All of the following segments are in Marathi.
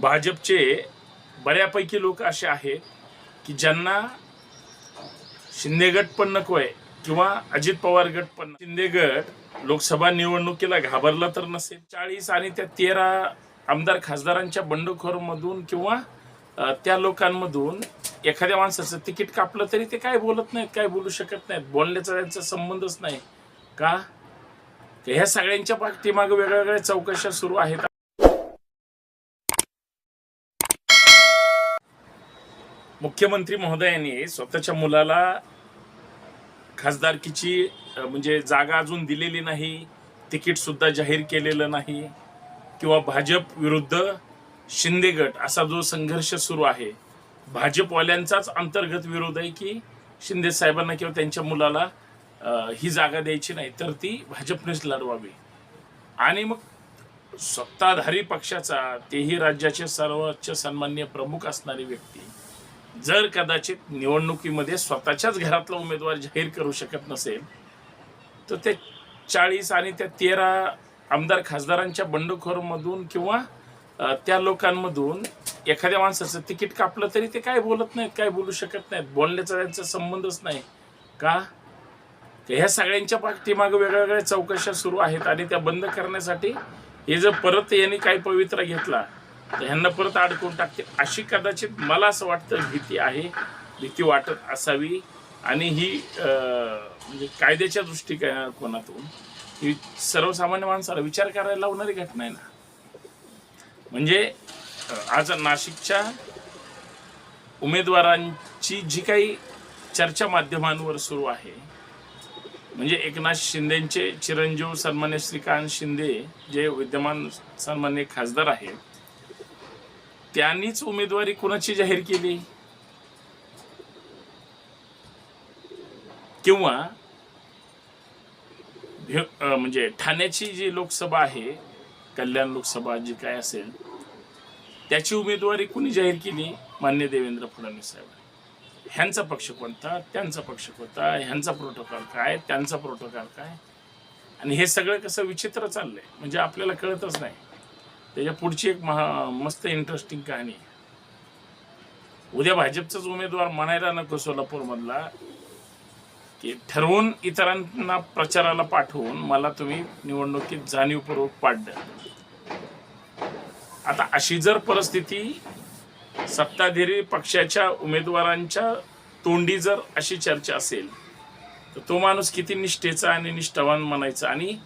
भाजपचे बऱ्यापैकी लोक असे आहेत की ज्यांना शिंदेगट पण नको आहे किंवा अजित पवार गट पण शिंदेगट लोकसभा निवडणुकीला घाबरला तर नसेल. चाळीस आणि त्या तेरा आमदार खासदारांच्या बंडखोरमधून किंवा त्या लोकांमधून एखाद्या माणसाचं तिकीट कापलं तरी ते काय बोलत नाहीत काय बोलू शकत नाहीत. बोलण्याचा त्यांचा संबंधच नाही. का? ह्या सगळ्यांच्या पाठीमागं वेगळ्या वेगळ्या चौकशा सुरू आहेत. मुख्यमंत्री महोदयाने स्वतःच्या मुलाला खासदारकीची म्हणजे जागा अजून दिलेली नाही तिकीटसुद्धा जाहीर केलेलं नाही किंवा भाजप विरुद्ध शिंदे गट असा जो संघर्ष सुरू आहे भाजपवाल्यांचाच अंतर्गत विरोध आहे की शिंदे साहेबांना किंवा त्यांच्या मुलाला ही जागा द्यायची नाही तर ती भाजपनेच लढवावी. आणि मग सत्ताधारी पक्षाचा तेही राज्याचे सर्वोच्च सन्मान्य प्रमुख असणारी व्यक्ती जर कदाचित निवडणुकीमध्ये स्वतःच्याच घरातला उमेदवार जाहीर करू शकत नसेल तर ते चाळीस आणि त्या तेरा आमदार खासदारांच्या बंडखोरमधून किंवा त्या लोकांमधून एखाद्या माणसाचं तिकीट कापलं तरी ते काय बोलत नाहीत काय बोलू शकत नाहीत बोलण्याचा त्यांचा संबंधच नाही. का? ह्या सगळ्यांच्या पाठीमागं वेगळ्या वेगळ्या चौकशा सुरू आहेत आणि त्या बंद करण्यासाठी हे जर परत यांनी काही पवित्रा घेतला तर ह्यांना परत अडकून टाकते. अशी कदाचित मला असं वाटतं भीती आहे भीती वाटत असावी. आणि ही म्हणजे कायद्याच्या दृष्टिकोनातून ही सर्वसामान्य माणसाला विचार करायला लावणारी घटना आहे ना. म्हणजे आज नाशिकच्या उमेदवारांची जी काही चर्चा माध्यमांवर सुरू आहे म्हणजे एकनाथ शिंदेचे चिरंजीव सन्मान्य श्रीकांत शिंदे जे विद्यमान सन्मान्य खासदार आहेत त्यांनीच उमेदवारी कुणाची जाहीर केली? किंवा म्हणजे ठाण्याची जी लोकसभा आहे कल्याण लोकसभा जी काय असेल त्याची उमेदवारी कुणी जाहीर केली? मान्य देवेंद्र फडणवीस साहेब. ह्यांचा पक्ष कोणता? त्यांचा पक्ष कोणता? ह्यांचा प्रोटोकॉल काय? त्यांचा प्रोटोकॉल काय? आणि हे सगळं कसं विचित्र चाललंय? म्हणजे आपल्याला कळतच नाही. त्याच्या पुढची एक महा मस्त इंटरेस्टिंग कहाणी आहे. उद्या भाजपचाच उमेदवार म्हणायला नको सोलापूरमधला की ठरवून इतरांना प्रचाराला पाठवून मला तुम्ही निवडणुकीत जाणीवपूर्वक पाडलं आता अशी जर परिस्थिती सत्ताधारी पक्षाच्या उमेदवारांच्या तोंडी जर अशी चर्चा असेल तर तो माणूस किती निष्ठेचा आणि निष्ठावान म्हणायचा आणि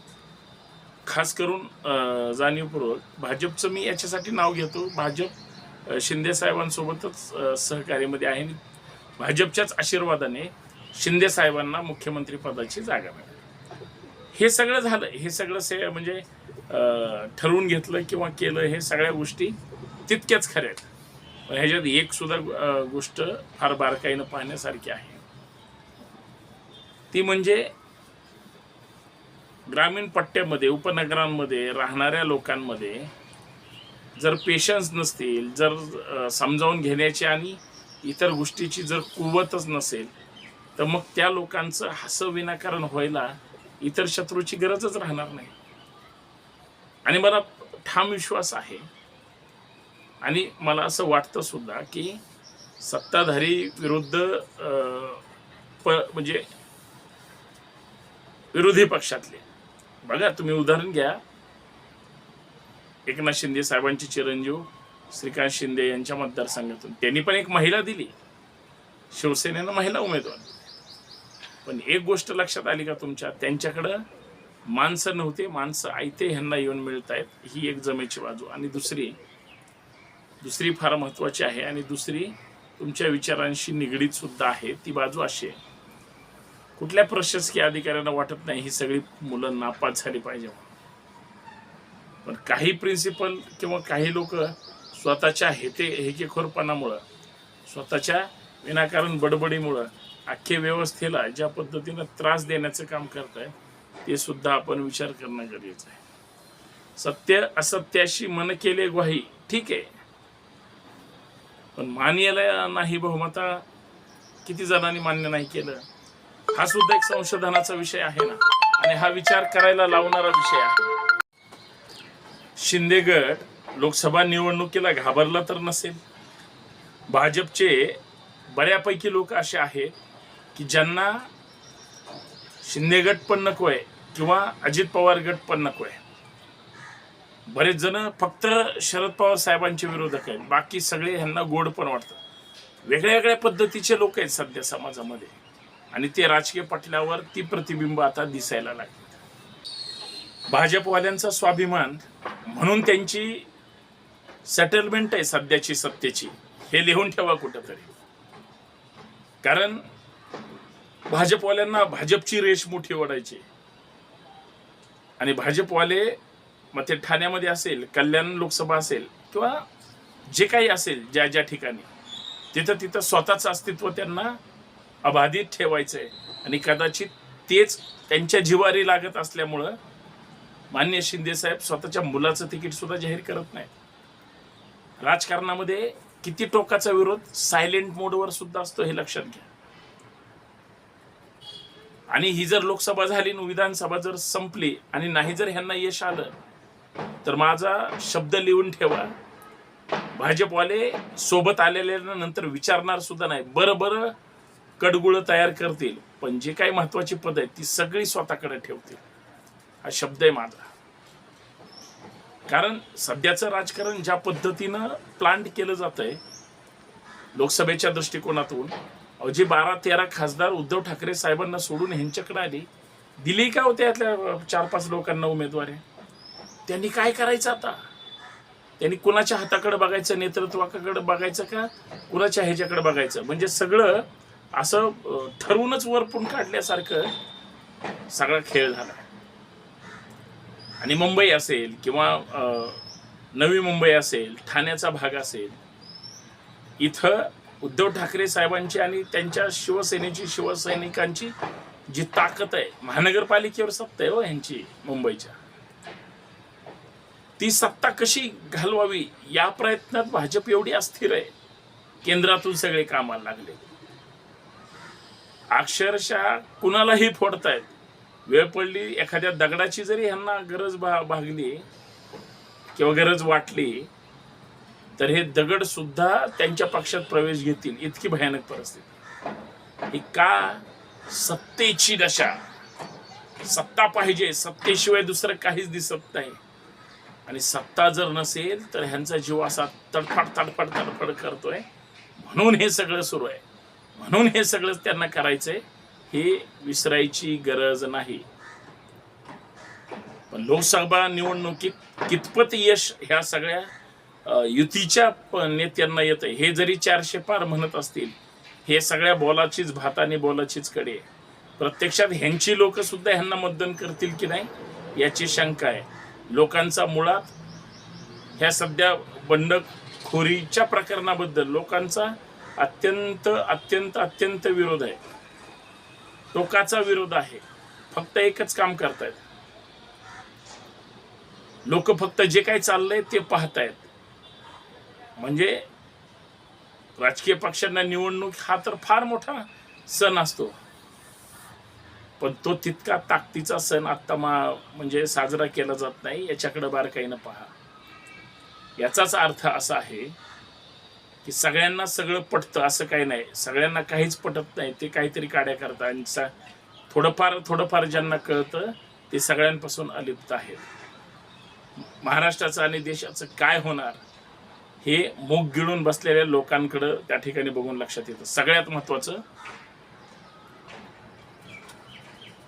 खास करून जाणीवपूर्वक भाजपचं मी याच्यासाठी नाव घेतो. भाजप शिंदेसाहेबांसोबतच शिंदे साहेबांसोबतच सहकार्यामध्ये आहे. आणि भाजपच्याच आशीर्वादाने शिंदे साहेबांना मुख्यमंत्री पदाची जागा मिळाली. हे सगळं झालं. हे सगळं से म्हणजे ठरवून घेतलं किंवा केलं हे सगळ्या गोष्टी तितक्याच खऱ्या आहेत. ह्याच्यात एक सुद्धा गोष्ट फार बारकाईनं पाहण्यासारखी आहे. ती म्हणजे ग्रामीण पट्ट्यामध्ये उपनगरांमध्ये राहणाऱ्या लोकांमध्ये जर पेशन्स नसतील जर समजावून घेण्याची आणि इतर गोष्टीची जर कुवतच नसेल तर मग त्या लोकांचं हसं विनाकारण व्हायला इतर शत्रूची गरजच राहणार नाही. आणि मला ठाम विश्वास आहे. आणि मला असं वाटतं सुद्धा की सत्ताधारी विरुद्ध प म्हणजे विरोधी पक्षातले बघा तुम्ही उदाहरण घ्या. एकनाथ शिंदे साहेबांचे चिरंजीव श्रीकांत शिंदे यांच्या मतदारसंघातून. त्यांनी पण एक महिला दिली. शिवसेनेनं महिला उमेदवार पण एक गोष्ट लक्षात आली का तुमच्या? त्यांच्याकडं माणसं नव्हते माणसं आयते ह्यांना येऊन मिळत आहेत ही एक जमेची बाजू. आणि दुसरी दुसरी फार महत्वाची आहे. आणि दुसरी तुमच्या विचारांशी निगडीत सुद्धा आहे. ती बाजू अशी आहे. कुठल्या प्रशासकीय अधिकाऱ्यांना वाटत नाही ही सगळी मुलं नापास झाली पाहिजे? पण काही प्रिन्सिपल किंवा काही लोक स्वतःच्या हेते हेकेखोरपणामुळं स्वतःच्या विनाकारण बडबडीमुळं अख्ख्या व्यवस्थेला ज्या पद्धतीनं त्रास देण्याचं काम करत आहे ते सुद्धा आपण विचार करणं गरजेचं आहे. सत्य असत्याशी मन केले ग्वाही ठीक आहे. पण मान्याला नाही बहुमता किती जणांनी मान्य नाही केलं? हा सुद्धा एक संशोधनाचा विषय आहे ना. आणि हा विचार करायला लावणारा विषय आहे. शिंदे गट लोकसभा निवडणुकीला घाबरला तर नसेल. भाजपचे बऱ्यापैकी लोक असे आहेत की ज्यांना शिंदे गट पण नको आहे किंवा अजित पवार गट पण नको आहे. बरेच जण फक्त शरद पवार साहेबांचे विरोधक आहेत. बाकी सगळे ह्यांना गोड पण वाटतात वेगळ्या वेगळ्या पद्धतीचे लोक आहेत सध्या समाजामध्ये. आणि ते राजकीय पटल्यावर ती प्रतिबिंब आता दिसायला लागली. भाजपवाल्यांचा स्वाभिमान म्हणून त्यांची सेटलमेंट आहे सध्याची सत्तेची. हे लिहून ठेवा कुठंतरी. कारण भाजपवाल्यांना भाजपची रेश मोठी ओढायची आणि भाजपवाले मग ते ठाण्यामध्ये असेल कल्याण लोकसभा असेल किंवा जे काही असेल ज्या ज्या ठिकाणी तिथं तिथं स्वतःचं अस्तित्व त्यांना अबाधित ठेवायचं आहे. आणि कदाचित तेच त्यांच्या जिवारी लागत असल्यामुळं मान्य शिंदे साहेब स्वतःच्या मुलाचं तिकीट सुद्धा जाहीर करत नाहीत. राजकारणामध्ये किती टोकाचा विरोध सायलेंट मोडवर सुद्धा असतो हे लक्षात घ्या. आणि ही जर लोकसभा झाली विधानसभा जर संपली आणि नाही जर ह्यांना यश आलं तर माझा शब्द लिहून ठेवा. भाजपवाले सोबत आलेल्या नंतर विचारणार सुद्धा नाही. बरं बरं कडगुळ तयार करतील पण जे काही महत्वाची पद आहेत ती सगळी स्वतःकडे ठेवतील. हा शब्द आहे माझा. कारण सध्याचं राजकारण ज्या पद्धतीनं प्लांट केलं जात आहे लोकसभेच्या दृष्टिकोनातून अवजी जे बारा तेरा खासदार उद्धव ठाकरे साहेबांना सोडून ह्यांच्याकडे आली दिली का होते यातल्या चार पाच लोकांना उमेदवारी? त्यांनी काय करायचं आता? त्यांनी कुणाच्या हाताकडे बघायचं नेतृत्वाकडे बघायचं का? कुणाच्या ह्याच्याकडे बघायचं? म्हणजे सगळं असं ठरवूनच वरपून काढल्यासारखं सगळा खेळ झाला. आणि मुंबई असेल किंवा अं, नवी मुंबई असेल ठाण्याचा भाग असेल इथं उद्धव ठाकरे साहेबांची आणि त्यांच्या शिवसेनेची शिवसैनिकांची जी ताकद आहे महानगरपालिकेवर सत्ता आहे हो ह्यांची मुंबईच्या. ती सत्ता कशी घालवावी या प्रयत्नात भाजप एवढी अस्थिर आहे. केंद्रातून सगळे कामाला लागले. अक्षरशः कुणालाही फोडतायत. वेळ पडली एखाद्या दगडाची जरी ह्यांना गरज भा भागली किंवा गरज वाटली तर हे दगड सुद्धा त्यांच्या पक्षात प्रवेश घेतील. इतकी भयानक परिस्थिती. ही का सत्तेची दशा? सत्ता पाहिजे. सत्तेशिवाय दुसरं काहीच दिसत नाही. आणि सत्ता जर नसेल तर ह्यांचा जीव असा तडफाड तडफाड तडफड करतोय. म्हणून हे सगळं सुरू आहे. म्हणून हे सगळं त्यांना करायचंय. हे विसरायची गरज नाही. पण लोकसभा निवडणुकीत कितपत यश ह्या सगळ्या युतीच्या नेत्यांना येतं हे जरी चारशे पार म्हणत असतील हे सगळ्या बोलाचीच भाताने आणि बोलाचीच कडे आहे. प्रत्यक्षात ह्यांची लोक सुद्धा ह्यांना मतदान करतील की नाही याची शंका आहे. लोकांचा मुळात ह्या सध्या बंडखोरीच्या प्रकरणाबद्दल लोकांचा अत्यंत अत्यंत अत्यंत विरोध आहे. टोकाचा विरोध आहे. फक्त एकच काम करतायत. लोक फक्त जे काही चाललंय ते पाहतायत. म्हणजे राजकीय पक्षांना निवडणूक हा तर फार मोठा सण असतो. पण तो तितका ताकदीचा सण आत्ता मा म्हणजे साजरा केला जात नाही. याच्याकडे बारकाईनं पहा. याचाच अर्थ असा आहे की सगळ्यांना सगळं पटतं असं काही नाही. सगळ्यांना काहीच पटत नाही. ते काहीतरी काड्या करतात. आणि सा- थोडंफार थोडंफार ज्यांना कळतं ते सगळ्यांपासून अलिप्त आहेत. महाराष्ट्राचं आणि देशाचं काय होणार हे मूग गिळून बसलेल्या लोकांकडं त्या ठिकाणी बघून लक्षात येतं. सगळ्यात महत्वाचं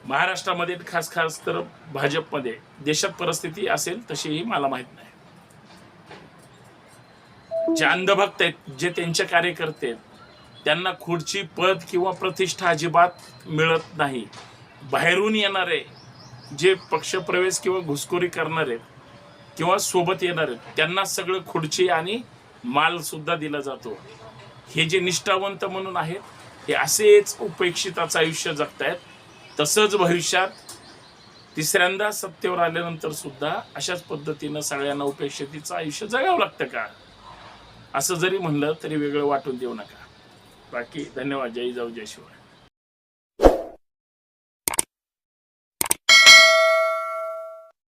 महाराष्ट्रामध्ये खास खास तर भाजपमध्ये देशात परिस्थिती असेल तशीही मला माहीत नाही. जे अंधभक्त आहेत जे त्यांचे कार्यकर्ते आहेत त्यांना खुर्ची पद किंवा प्रतिष्ठा अजिबात मिळत नाही. बाहेरून येणारे जे पक्षप्रवेश किंवा घुसखोरी करणारे आहेत किंवा सोबत येणारे आहेत त्यांना सगळं खुर्ची आणि माल सुद्धा दिला जातो. हे जे निष्ठावंत म्हणून आहेत हे असेच उपेक्षिताचं आयुष्य जगतायत. तसंच भविष्यात तिसऱ्यांदा सत्तेवर आल्यानंतर सुद्धा अशाच पद्धतीनं सगळ्यांना उपेक्षितीचं आयुष्य जगावं लागतं का? असं जरी म्हणलं तरी वेगळं वाटून देऊ नका. बाकी धन्यवाद. जय जाऊ जय शिवाय.